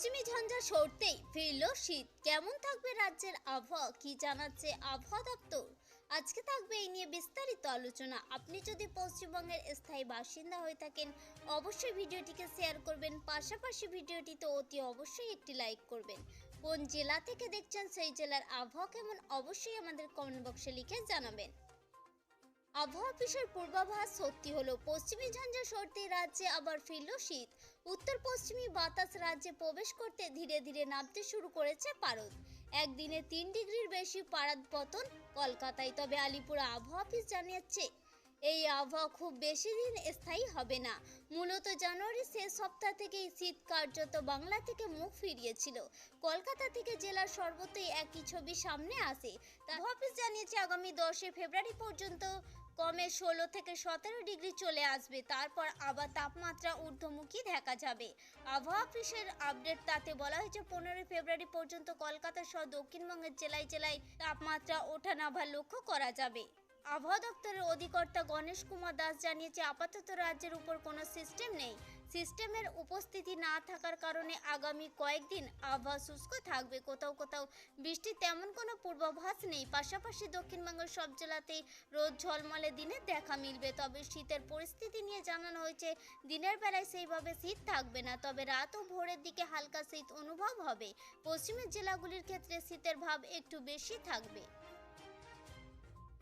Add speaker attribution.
Speaker 1: পশ্চিমী ঝঞ্ঝা সরতেই ফিরল শীত। কেমন থাকবে রাজ্যের আবহাওয়া, কি জানাচ্ছে আবহাওয়া দপ্তর? আজকে থাকবে এই নিয়ে বিস্তারিত আলোচনা। আপনি যদি পশ্চিমবঙ্গের স্থায়ী বাসিন্দা হয়ে থাকেন, অবশ্যই ভিডিওটিকে শেয়ার করবেন। পাশাপাশি ভিডিওটিতে অতি অবশ্যই একটি লাইক করবেন। কোন জেলা থেকে দেখছেন, সেই জেলার আবহাওয়া কেমন, অবশ্যই আমাদের কমেন্ট বক্সে লিখে জানাবেন। আবহাওয়া অফিসের পূর্বাভাস সত্যি হলো, পশ্চিমী ঝঞ্ঝা সরতে রাজ্যে আবার ফিরল শীত। উত্তর পশ্চিমী বাতাস রাজ্যে প্রবেশ করতে ধীরে ধীরে নামতে শুরু করেছে পারদ। একদিনে তিন ডিগ্রির বেশি পারাদ পতন কলকাতায়, তবে আলিপুর আবহাওয়া অফিস জানিয়েছে, এই আবহাওয়া খুব বেশি দিন স্থায়ী হবে না। মূলত জানুয়ারির শেষ সপ্তাহ থেকেই শীত কার্যত বাংলা থেকে মুখ ফিরিয়েছিল। কলকাতা থেকে জেলার সর্বত্রই একই ছবি সামনে আসে। তা অফিস জানিয়েছে, আগামী দশই ফেব্রুয়ারি পর্যন্ত কমে ষোলো থেকে সতেরো ডিগ্রি চলে আসবে। তারপর আবার তাপমাত্রা ঊর্ধ্বমুখী দেখা যাবে। আবহাওয়া অফিসের আপডেট তাতে বলা হয়েছে, পনেরোই ফেব্রুয়ারি পর্যন্ত কলকাতা সহ দক্ষিণবঙ্গের জেলায় জেলায় তাপমাত্রা ওঠা ওঠানাভা লক্ষ্য করা যাবে। আবহাওয়া দপ্তরের অধিকর্তা গণেশ কুমার দাস জানিয়েছে, আপাতত রাজ্যের উপর কোনো সিস্টেম নেই। সিস্টেমের উপস্থিতি না থাকার কারণে আগামী কয়েকদিন আবহাওয়া শুষ্ক থাকবে। কোথাও কোথাও বৃষ্টির তেমন কোনো পূর্বাভাস নেই। পাশাপাশি দক্ষিণবঙ্গের সব জেলাতেই রোদ ঝলমলে দিনের দেখা মিলবে। তবে শীতের পরিস্থিতি নিয়ে জানানো হয়েছে, দিনের বেলায় সেইভাবে শীত থাকবে না। তবে রাত ও ভোরের দিকে হালকা শীত অনুভব হবে। পশ্চিমের জেলাগুলির ক্ষেত্রে শীতের ভাব একটু বেশি থাকবে।